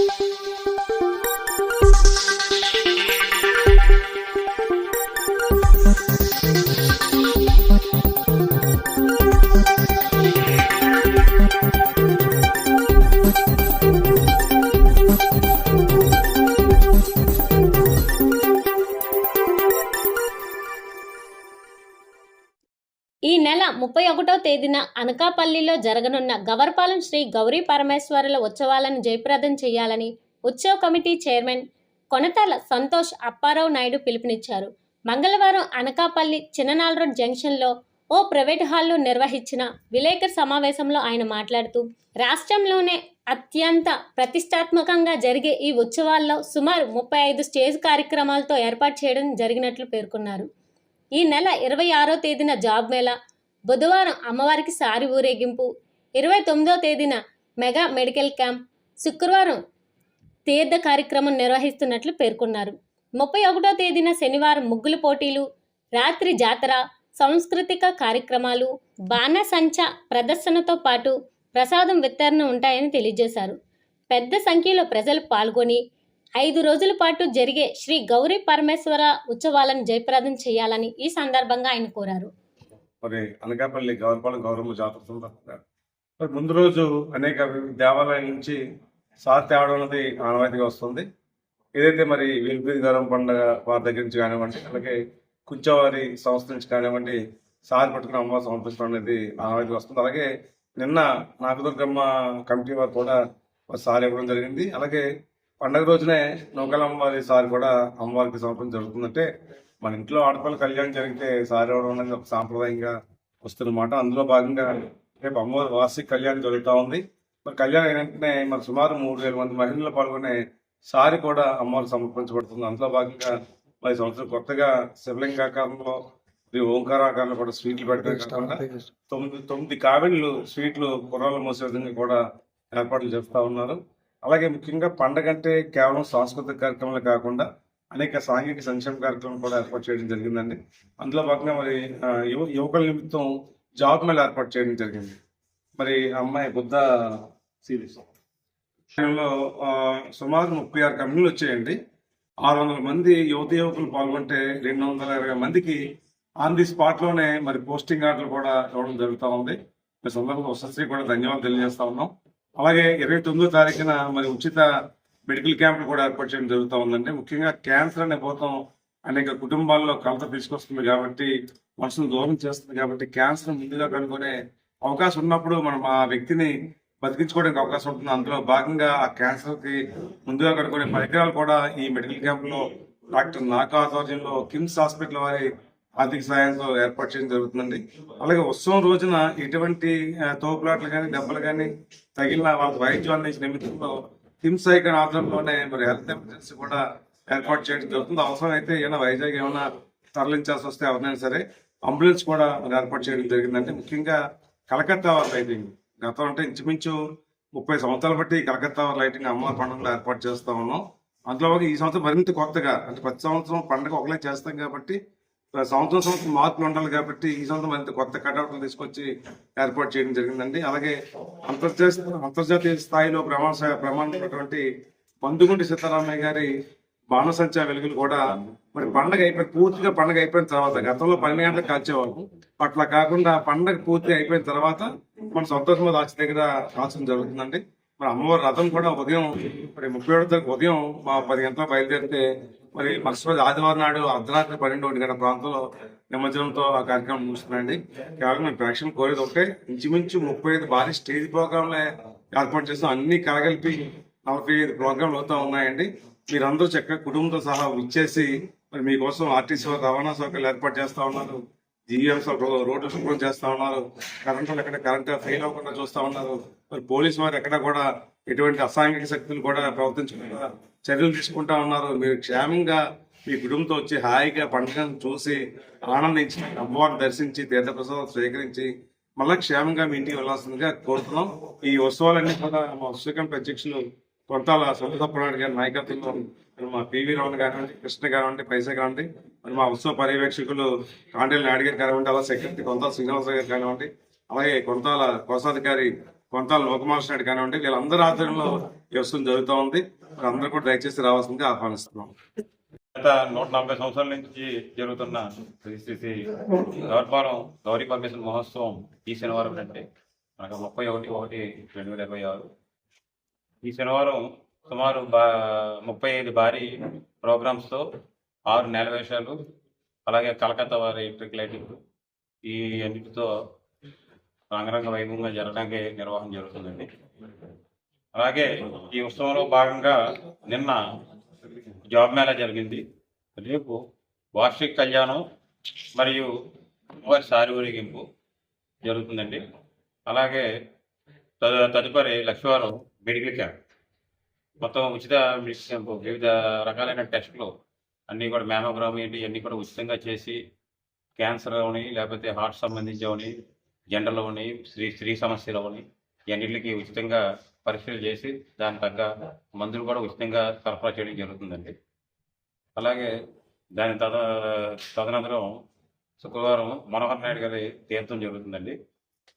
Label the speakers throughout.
Speaker 1: ఈ నెల ముప్పై ఒకటో తేదీన అనకాపల్లిలో జరగనున్న గవర్పాలెం శ్రీ గౌరీ పరమేశ్వరుల ఉత్సవాలను జయప్రదం చేయాలని ఉత్సవ కమిటీ చైర్మన్ కొనతల సంతోష్ అప్పారావు నాయుడు పిలుపునిచ్చారు. మంగళవారం అనకాపల్లి చిన్ననాల్ రోడ్ జంక్షన్లో ఓ ప్రైవేట్ హాల్లో నిర్వహించిన విలేకరు సమావేశంలో ఆయన మాట్లాడుతూ రాష్ట్రంలోనే అత్యంత ప్రతిష్టాత్మకంగా జరిగే ఈ ఉత్సవాల్లో సుమారు ముప్పై ఐదు స్టేజ్ కార్యక్రమాలతో ఏర్పాటు చేయడం జరిగినట్లు పేర్కొన్నారు. ఈ నెల ఇరవై ఆరో తేదీన జాబ్ మేళా బుధవారం అమ్మవారికి సారి ఊరేగింపు. ఇరవై తొమ్మిదో తేదీన మెగా మెడికల్ క్యాంప్. శుక్రవారం తీర్థ కార్యక్రమం నిర్వహిస్తున్నట్లు పేర్కొన్నారు. ముప్పై ఒకటో తేదీన శనివారం ముగ్గుల పోటీలు రాత్రి జాతర సాంస్కృతిక కార్యక్రమాలు బాణసంచ ప్రదర్శనతో పాటు ప్రసాదం వితరణ ఉంటాయని తెలియజేశారు. పెద్ద సంఖ్యలో ప్రజలు పాల్గొని ఐదు రోజుల పాటు జరిగే శ్రీ గౌరీ పరమేశ్వర ఉత్సవాలను జయప్రదం చేయాలని ఈ సందర్భంగా ఆయన కోరారు.
Speaker 2: మరి అనకాపల్లి గౌరపాలెం గౌరవ జాతర సందర్భంగా. మరి ముందు రోజు అనేక దేవాలయాల నుంచి సార్ తేవడం అనేది ఆనవాయితీగా వస్తుంది. ఏదైతే మరి వీల్పీరి గౌరవం పండుగ వారి దగ్గర నుంచి కానివ్వండి అలాగే కుంచవారి సంస్థ నుంచి కానివ్వండి సార్ పట్టుకుని అమ్మవారి సమర్పించడం అనేది ఆనవాయితీగా వస్తుంది. అలాగే నిన్న నాగదుర్గమ్మ కమిటీ వారు కూడా సార్ ఇవ్వడం జరిగింది. అలాగే పండగ రోజునే నౌకల అమ్మవారి సారి కూడా అమ్మవారికి సమర్పించడం జరుగుతుందంటే మన ఇంట్లో ఆడపిల్ల కళ్యాణం జరిగితే సారి ఇవ్వడం అనేది ఒక సాంప్రదాయంగా వస్తున్నమాట అందులో భాగంగా రేపు అమ్మవారి వార్షిక కళ్యాణం జరుగుతూ ఉంది. మరి కళ్యాణం అయిన వెంటనే మరి సుమారు మూడు వేల మంది మహిళలు పాల్గొనే సారి కూడా అమ్మవారికి సమర్పించబడుతుంది. అందులో భాగంగా మరి సంవత్సరం కొత్తగా శివలింగాకారంలో మరి ఓంకారాకారంలో కూడా స్వీట్లు పెట్టడం తొమ్మిది తొమ్మిది కావిళ్ళు స్వీట్లు కుర్రాలు మోసే విధంగా కూడా ఏర్పాట్లు చేస్తూ ఉన్నారు. అలాగే ముఖ్యంగా పండగ అంటే కేవలం సాంస్కృతిక కార్యక్రమాలు కాకుండా అనేక సాంఘిక సంక్షేమ కార్యక్రమం కూడా ఏర్పాటు చేయడం జరిగిందండి. అందులో భాగంగా మరి యువ యువకుల నిమిత్తం జాబ్ మేళ ఏర్పాటు చేయడం జరిగింది. మరి అమ్మాయి బుద్ధ సిరీస్. లో ఆ, సుమారు ముప్పై ఆరు కంపెనీలు వచ్చాయండి. ఆరు వందల మంది యువత యువకులు పాల్గొంటే రెండు వందల ఇరవై మందికి ఆన్ ది స్పాట్లోనే మరి పోస్టింగ్ ఆర్డర్లు కూడా ఇవ్వడం జరుగుతూ ఉంది. మీ సందర్భంగా వసతి కూడా ధన్యవాదాలు తెలియజేస్తా ఉన్నాం. అలాగే ఇరవై తొమ్మిదో తారీఖున మరి ఉచిత మెడికల్ క్యాంపులు కూడా ఏర్పాటు చేయడం జరుగుతూ ఉందండి. ముఖ్యంగా క్యాన్సర్ అనే భూతం అనేక కుటుంబాల్లో కలత తీసుకొస్తుంది కాబట్టి మనుషులను దూరం చేస్తుంది కాబట్టి క్యాన్సర్ ముందుగా కనుగొనే అవకాశం ఉన్నప్పుడు మనం ఆ వ్యక్తిని బతికించుకోవడానికి అవకాశం ఉంటుంది. అందులో భాగంగా ఆ క్యాన్సర్కి ముందుగా కనుగొనే పరికరాలు కూడా ఈ మెడికల్ క్యాంపులో డాక్టర్ నాకా ఆధ్వర్యంలో కిమ్స్ హాస్పిటల్ వారి ఆర్థిక సహాయంతో ఏర్పాటు చేయడం జరుగుతుందండి. అలాగే ఉత్సవం రోజున ఎటువంటి తోపులాట్లు కానీ దెబ్బలు కానీ తగిలిన వాళ్ళ వైద్యం అందించిన నిమిత్తంలో కిమ్స్ ఐకన్ ఆధ్వర్యంలోనే మరి హెల్త్ ఎమర్జెన్సీ కూడా ఏర్పాటు చేయడం జరుగుతుంది. అవసరం అయితే ఏమైనా వైజాగ్ ఏమైనా తరలించాల్సి వస్తే ఎవరినైనా సరే అంబులెన్స్ కూడా మరి ఏర్పాటు చేయడం జరిగిందంటే ముఖ్యంగా కలకత్తా వారి లైటింగ్ గతం అంటే ఇంచుమించు ముప్పై సంవత్సరాలు బట్టి కలకత్తా వారి లైటింగ్ అమ్మవారి పండుగలు ఏర్పాటు చేస్తా ఉన్నాం. అందులో ఈ సంవత్సరం మరింత కొత్తగా అంటే ప్రతి సంవత్సరం పండుగ ఒకలే చేస్తాం కాబట్టి సంవత్సరం సంవత్సరం మార్పులు ఉండాలి కాబట్టి ఈ సంవత్సరం మరింత కొత్త కటౌట్లు తీసుకొచ్చి ఏర్పాటు చేయడం జరిగిందండి. అలాగే అంతర్జాతీయ అంతర్జాతీయ స్థాయిలో ప్రమాణ ప్రమాణమైనటువంటి పందుగుంటి సీతారామయ్య గారి బాణసంచా వెలుగులు కూడా మరి పండగ అయిపోయిన పూర్తిగా పండగ అయిపోయిన తర్వాత గతంలో పన్నెండు గంటలకు కాల్చేవాళ్ళు. అట్లా కాకుండా పండగ పూర్తి అయిపోయిన తర్వాత మన సంతోషం దాచి దగ్గర కాల్చడం జరుగుతుందండి. మరి అమ్మవారి రథం కూడా ఉదయం మరి ముప్పై ఏడు తారీఖు ఉదయం మా పది గంటల బయలుదేరితే మరి మరుసటి ఆదివారం నాడు అర్ధరాత్రి పన్నెండు ఒంటి గంట ప్రాంతంలో నిమజ్జనంతో ఆ కార్యక్రమం ముగుస్తుందండి కేవలం మేము ప్రేక్షకులు కోరేది ఒకటే ఇంచుమించు ముప్పై ఐదు భారీ స్టేజ్ ప్రోగ్రాంలే ఏర్పాటు చేస్తాం అన్ని కలగలిపి నలభై ఐదు ప్రోగ్రాంలు అవుతా ఉన్నాయండి. మీరందరూ చక్కగా కుటుంబంతో సహా విచ్చేసి మరి మీకోసం ఆర్టీసీ రవాణా సౌకర్యాలు ఏర్పాటు చేస్తా ఉన్నారు. జీఎంస్ రోడ్లు శుభ్రం చేస్తా ఉన్నారు. కరెంటు ఎక్కడ కరెంట్ ఫెయిల్ అవ్వకుండా చూస్తా ఉన్నారు. మరి పోలీసు వారు ఎక్కడ కూడా ఎటువంటి అసాంఘిక శక్తులు కూడా ప్రవర్తించకుండా చర్యలు తీసుకుంటా ఉన్నారు. మీరు క్షేమంగా మీ కుటుంబంతో వచ్చి హాయిగా పండుగను చూసి ఆనందించి అమ్మవారిని దర్శించి తీర్థప్రసాదం స్వీకరించి మళ్ళీ క్షేమంగా మీ ఇంటికి వెళ్ళాల్సిందిగా కోరుతున్నాం. ఈ ఉత్సవాలన్నీ కూడా మా ఉత్సవం ప్రత్యక్షులు కొంతాల సముద్రపురాడు గారి నాయకత్వంలో మా పివి రావు కానివ్వండి కృష్ణ కానివ్వండి పైసా కానివ్వండి మరి మా ఉత్సవ పర్యవేక్షకులు కాండేలు నాయుడు గారు కానివ్వండి అలా సెక్రటరీ కొంతాల శ్రీనివాస గారు కానివ్వండి అలాగే కొంతాల కోశాధికారి కొంత లోకమాల రెడ్డి కానివ్వండి వీళ్ళందరూ ఆధ్వర్యంలో ఈ జరుగుతూ ఉంది. అందరూ కూడా దయచేసి రావాల్సింది ఆహ్వానిస్తున్నాం.
Speaker 3: గత నూట నలభై సంవత్సరాల నుంచి జరుగుతున్న శ్రీ శ్రీ గౌరీ పరమేశ్వర మహోత్సవం ఈ శనివారం అంటే మనకు ముప్పై ఒకటి ఒకటి రెండు వేల ఇరవై ఆరు. ఈ శనివారం సుమారు బా ముప్పై ఐదు భారీ ప్రోగ్రామ్స్తో ఆరు నెల వేషాలు అలాగే కలకత్తా వారి ఎలక్ట్రిక్ లైటింగ్ ఈ అన్నిటితో రంగరంగ వైభవంగా జరగడానికి నిర్వహణ జరుగుతుందండి. అలాగే ఈ ఉత్సవంలో భాగంగా నిన్న జాబ్ మేళా జరిగింది. రేపు వార్షిక కళ్యాణం మరియు వారి సారి ఊరేగింపు జరుగుతుందండి. అలాగే తదు తదుపరి లక్ష్మీవారం మెడికల్ క్యాంప్. మొత్తం ఉచిత మెడికల్ క్యాంప్ వివిధ రకాలైన టెస్టులు అన్నీ కూడా మ్యామోగ్రామ్ ఏంటి అన్నీ కూడా ఉచితంగా చేసి క్యాన్సర్ అవని లేకపోతే హార్ట్ సంబంధించి అవని జనరల్ స్త్రీ స్త్రీ సమస్యలోని అవని ఇవన్నిటికి ఉచితంగా పరీక్షలు చేసి దాని తగ్గ మందులు కూడా ఉచితంగా సరఫరా చేయడం జరుగుతుందండి. అలాగే దాని తద తదనంతరం శుక్రవారం మనోహర్ నాయుడు గారి తీర్థం జరుగుతుందండి.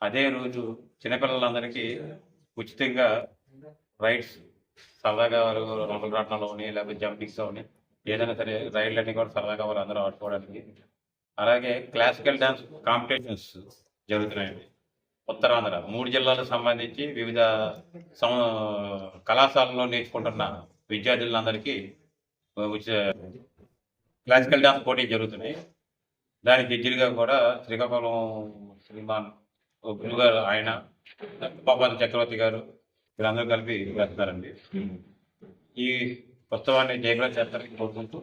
Speaker 3: అదే రోజు చిన్నపిల్లలందరికీ ఉచితంగా రైడ్స్ సరదాగా వారు రెండు రాట్నాలు లేకపోతే జంపింగ్స్ అవని ఏదైనా సరే రైడ్లన్నీ కూడా సరదాగా వారు అందరూ ఆడుకోవడానికి. అలాగే క్లాసికల్ డ్యాన్స్ కాంపిటీషన్స్ జరుగుతున్నాయండి ఉత్తరాంధ్ర మూడు జిల్లాలకు సంబంధించి వివిధ సం కళాశాలలో నేర్చుకుంటున్న విద్యార్థులందరికీ ఉచిత క్లాసికల్ డాన్స్ పోటీ జరుగుతున్నాయి. దానికి జడ్జిలుగా కూడా శ్రీకాకుళం శ్రీమాన్ గురుగారు ఆయన పాపాది చక్రవర్తి గారు వీళ్ళందరూ కలిపి వేస్తున్నారండి ఈ ఉత్సవాన్ని జయప్రద చేస్తారని కోరుకుంటూ